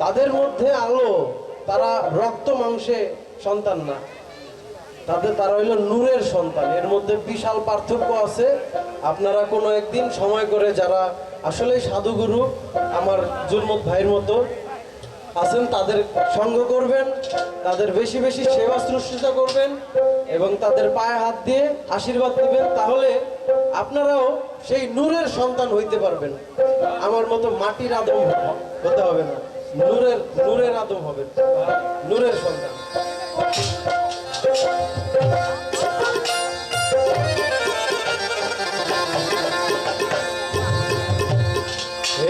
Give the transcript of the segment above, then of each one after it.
তাদের মধ্যে আলো তারা রক্ত মাংসে সন্তান না। তাদের তারা হইল নূরের সন্তান। এর মধ্যে বিশাল পার্থক্য আছে। আপনারা কোনো একদিন সময় করে যারা আসলে সাধুগুরু, আমার জুলমত ভাইয়ের মতো আছেন, তাদের সঙ্গ করবেন, তাদের বেশি বেশি সেবা শুশ্রূষা করবেন এবং তাদের পায়ে হাত দিয়ে আশীর্বাদ দেবেন তাহলে আপনারাও সেই নূরের সন্তান হইতে পারবেন। আমার মতো মাটির আদম হতে হবে না। নূরের নূরের আদম হবে। নূরের সন্তান।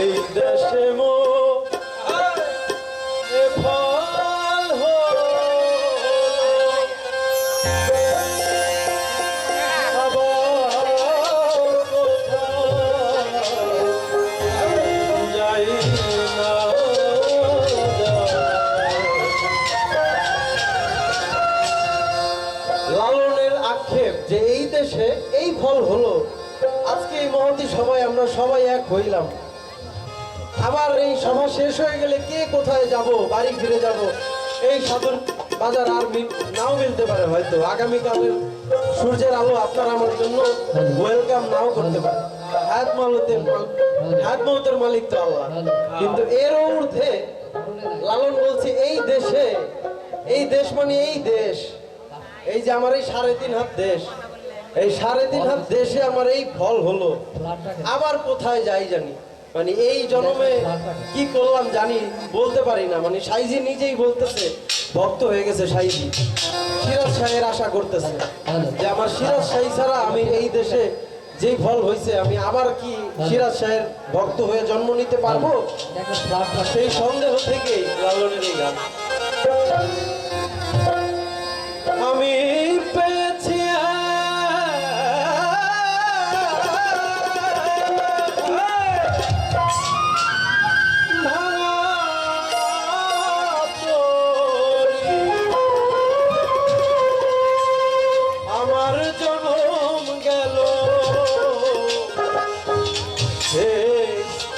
এই দেশে ফল হলো। আজকে এই মহতি সবাই আমরা সবাই এক হইলাম। আবার এই সভা শেষ হয়ে গেলে কে কোথায় যাব, বাড়ি ফিরে যাব? এই সাধন বাজার আর নাও মিলতে পারে হয়তো। আগামীকালের সূর্যের আলো আপনার আমার জন্য ওয়েলকাম নাও করতে পারে। হায়াত মালতের মাল- হায়াত মহতের মালিক তো আল্লাহ। কিন্তু এর ঊর্ধ্বে লালন বলছে, এই দেশে, এই দেশ মানে এই দেশ। এই যে আমার এই সাড়ে তিন হাত দেশ। এই সাড়ে তিন হাত দেশে আমার এই ফল হলো। আবার কোথায় যাই জানি। মানে এই জন্মে কি করলাম জানি, বলতে পারি না। মানে সাইজি নিজেই বলতেছে, ভক্ত হয়ে গেছে সাইজি। সিরাজ শাহের আশা করতেছে যে আমার সিরাজ শাহী ছাড়া আমি এই দেশে যেই ফল হয়েছে, আমি আবার কি সিরাজ শাহের ভক্ত হয়ে জন্ম নিতে পারব? সেই সন্দেহ থেকেই লালনের এই গান।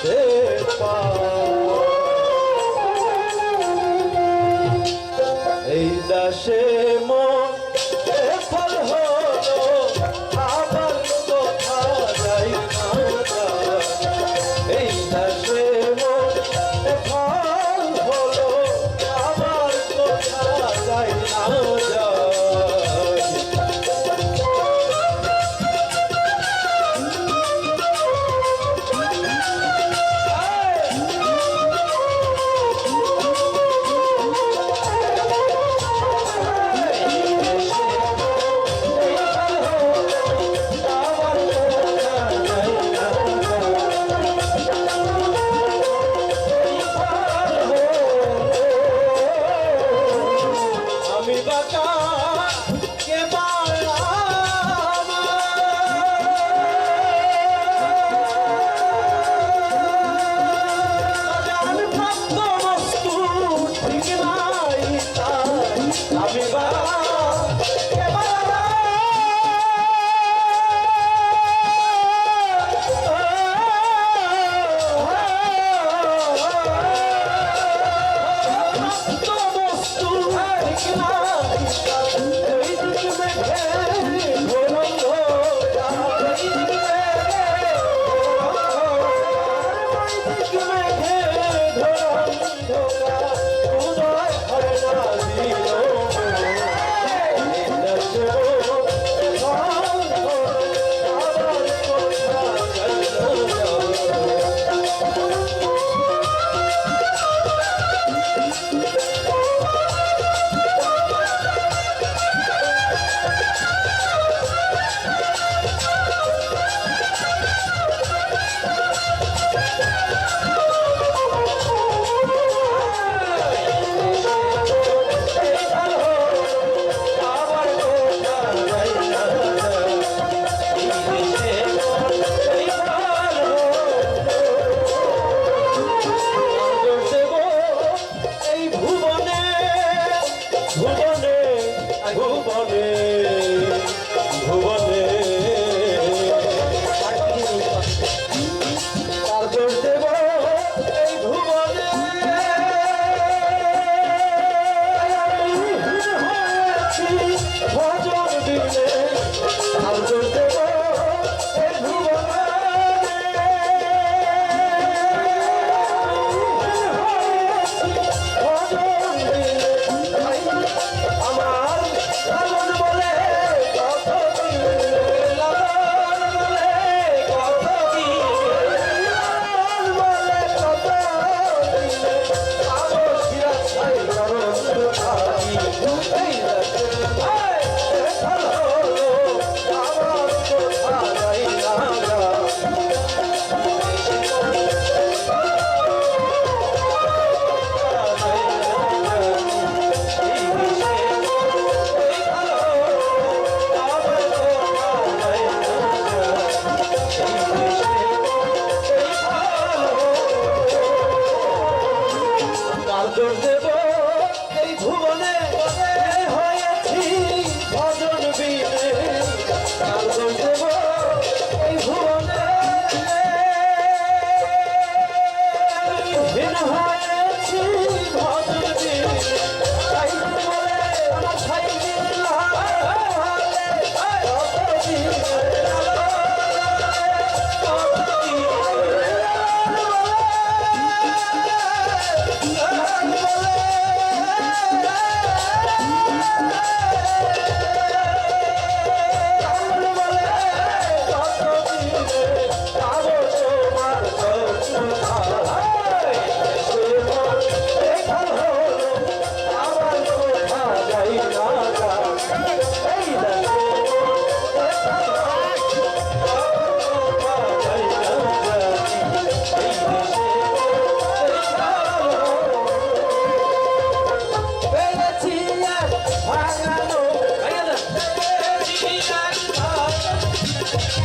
সে পা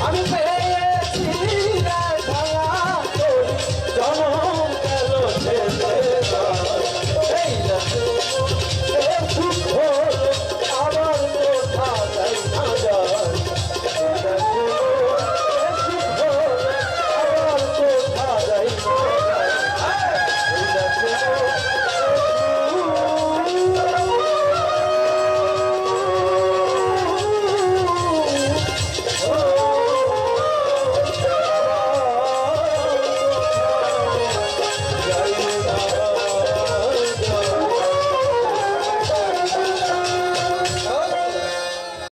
Olha o